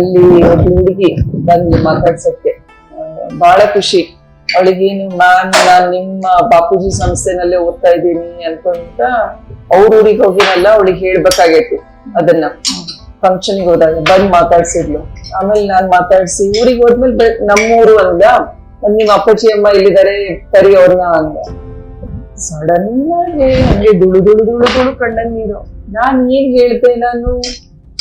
ಅಲ್ಲಿ ಹುಡುಗಿ ಬಂದು ಮಾತಾಡ್ಸಕ್ಕೆ ಬಹಳ ಖುಷಿ. ಅವಳಿಗೆ ನಿಮ್ಮ ನಾನ್ ನಿಮ್ಮ ಬಾಪೂಜಿ ಸಂಸ್ಥೆನಲ್ಲೇ ಓದ್ತಾ ಇದ್ದೀನಿ ಅನ್ಕೊಂತ ಅವ್ರ ಊರಿಗೆ ಹೋಗಿನಲ್ಲ, ಅವಳಿಗೆ ಹೇಳ್ಬೇಕಾಗೈತಿ ಅದನ್ನ. ಫಂಕ್ಷನ್ ಹೋದಾಗ ಬಂದ್ ಮಾತಾಡ್ಸಿದ್ಲು. ಆಮೇಲೆ ನಾನ್ ಮಾತಾಡ್ಸಿ, ಊರಿಗೆ ಹೋದ್ಮೇಲೆ ನಮ್ಮೂರು ಅಂದ ನಿಮ್ಮ ನಿಮ್ ಅಪ್ಪಾಜಿ ಅಮ್ಮ ಇಲ್ಲಿದ್ದಾರೆ ಕರಿ ಅವ್ರನ್ನ ಅಂದ ಸಡನ್ ಆಗಿ ಹಂಗೆ ದುಳು ದುಳು ದುಳು ದುಳು ಕಣ್ಣನ್ ನೀರು. ನಾನ್ ಏನ್ ಹೇಳ್ತೆ ನಾನು?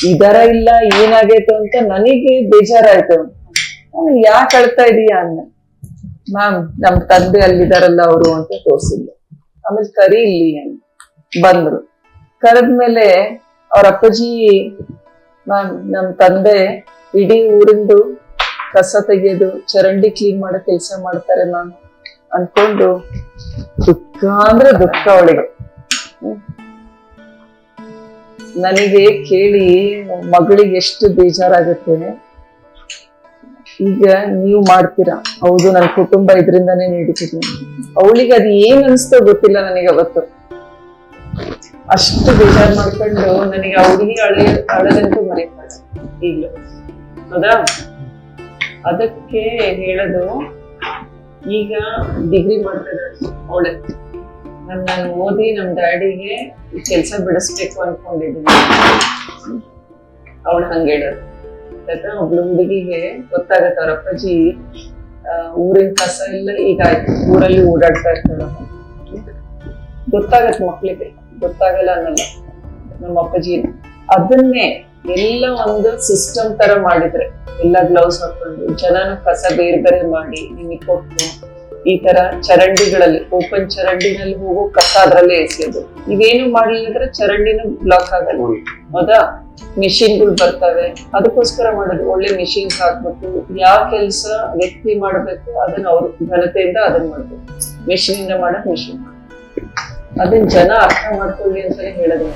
ಇದರ ಇಲ್ಲ, ಏನಾಗೈತು ಅಂತ ನನಗೆ ಬೇಜಾರಾಯ್ತು. ನಾನು ಯಾಕೆ ಅಳ್ತಾ ಇದೀಯಾ ಅನ್ನ ಮ್ಯಾಮ್, ನಮ್ ತಂದೆ ಅಲ್ಲಿದಾರಲ್ಲ ಅವರು ಅಂತ ತೋರ್ಸಿದ್ಲು. ಆಮೇಲೆ ಕರಿ ಇಲ್ಲಿ ಅಂತ ಬಂದ್ರು. ಕರೆದ್ಮೇಲೆ ಅವ್ರ ಅಪ್ಪಾಜಿ, ಮ್ಯಾಮ್, ನಮ್ ತಂದೆ ಇಡೀ ಊರಿಂದು ಕಸ ತೆಗೆಯೋದು ಚರಂಡಿ ಕ್ಲೀನ್ ಮಾಡೋ ಕೆಲಸ ಮಾಡ್ತಾರೆ ಮ್ಯಾಮ್. ಅನ್ಕೊಂಡು ದುಃಖ ಅಂದ್ರೆ ದುಃಖ ಅವಳಿಗೆ. ನನಗೆ ಕೇಳಿ ಮಗಳಿಗೆ ಎಷ್ಟು ಬೇಜಾರಾಗುತ್ತೆ. ಈಗ ನೀವು ಮಾಡ್ತೀರಾ? ಹೌದು, ನನ್ನ ಕುಟುಂಬ ಇದರಿಂದಾನೇ ನೀಡುತ್ತಿದ್ವಿ ಅವಳಿಗೆ ಅದು ಏನ್ ಅನ್ಸ್ತೋ ಗೊತ್ತಿಲ್ಲ ನನಗೆ ಅವತ್ತು. ಅಷ್ಟು ಬೇಜಾರ್ ಮಾಡ್ಕೊಂಡು ನನಗೆ ಅವಳಿಗೆ ಅಳೆ, ಅಳದಂತೂ ಮರೆಯಲ್ಲ ಈಗಲೂ ಹೌದಾ? ಅದಕ್ಕೆ ಹೇಳೋದು, ಈಗ ಡಿಗ್ರಿ ಮಾಡ್ತಾರೆ ಅವಳೆ. ನಾನು ಓದಿ ನಮ್ಮ ಡ್ಯಾಡಿಗೆ ಈ ಕೆಲಸ ಬಿಡಿಸ್ಬೇಕು ಅನ್ಕೊಂಡಿದ್ದೀನಿ ಅವಳು ಹಂಗೆ ಯಾಕಂದ್ರೆ ಒಬ್ಳು ಹುಡುಗಿಗೆ ಗೊತ್ತಾಗತ್ತೆ ಅವ್ರ ಅಪ್ಪಾಜಿ ಊರಿನ ಕಸ ಎಲ್ಲ ಈಗ ಊರಲ್ಲಿ ಓಡಾಡ್ತಾ ಇರ್ತಾಳ. ಗೊತ್ತಾಗತ್ತೆ ಮಕ್ಳಿಗೆ, ಗೊತ್ತಾಗಲ್ಲ ಅನ್ನಲ್ಲ ನಮ್ಮ ಅಪ್ಪಾಜಿ ಅದನ್ನೇ ಎಲ್ಲ ಒಂದು ಸಿಸ್ಟಮ್ ತರ ಮಾಡಿದ್ರೆ, ಎಲ್ಲ ಗ್ಲೌಸ್ ಹಾಕೊಂಡು, ಜನನ ಕಸ ಬೇರೆ ಬೇರೆ ಮಾಡಿ ನಿಮಗೆ ಕೊಟ್ಟು ಈ ತರ ಚರಂಡಿಗಳಲ್ಲಿ ಓಪನ್ ಚರಂಡಿನಲ್ಲಿ ಹೋಗೋ ಕಸ ಅದ್ರಲ್ಲೇ ಎಸೆಯೋದು. ಇವೇನು ಮಾಡಲಿಲ್ಲ ಅಂದ್ರೆ ಚರಂಡಿನೂ ಬ್ಲಾಕ್ ಆಗಲ್ಲ. ಹೌದಾ ಮಿಷಿನ್ಗಳು ಬರ್ತವೆ. ಅದಕ್ಕೋಸ್ಕರ ಮಾಡೋದು. ಒಳ್ಳೆ ಮಿಷಿನ್ಸ್ ಹಾಕ್ಬೇಕು ಯಾವ ಕೆಲಸ ವ್ಯಕ್ತಿ ಮಾಡ್ಬೇಕು ಅದನ್ನ ಅವ್ರ ಘನತೆಯಿಂದ ಅದನ್ನ ಮಾಡ್ಬೇಕು. ಮಿಷಿನ್ ಇಂದ ಮಾಡಕ್ ಮಿಷಿನ್ ಅದನ್ನ ಜನ ಅರ್ಥ ಮಾಡ್ಕೊಳ್ಳಿ ಅಂತಾನೆ ಹೇಳೋದು.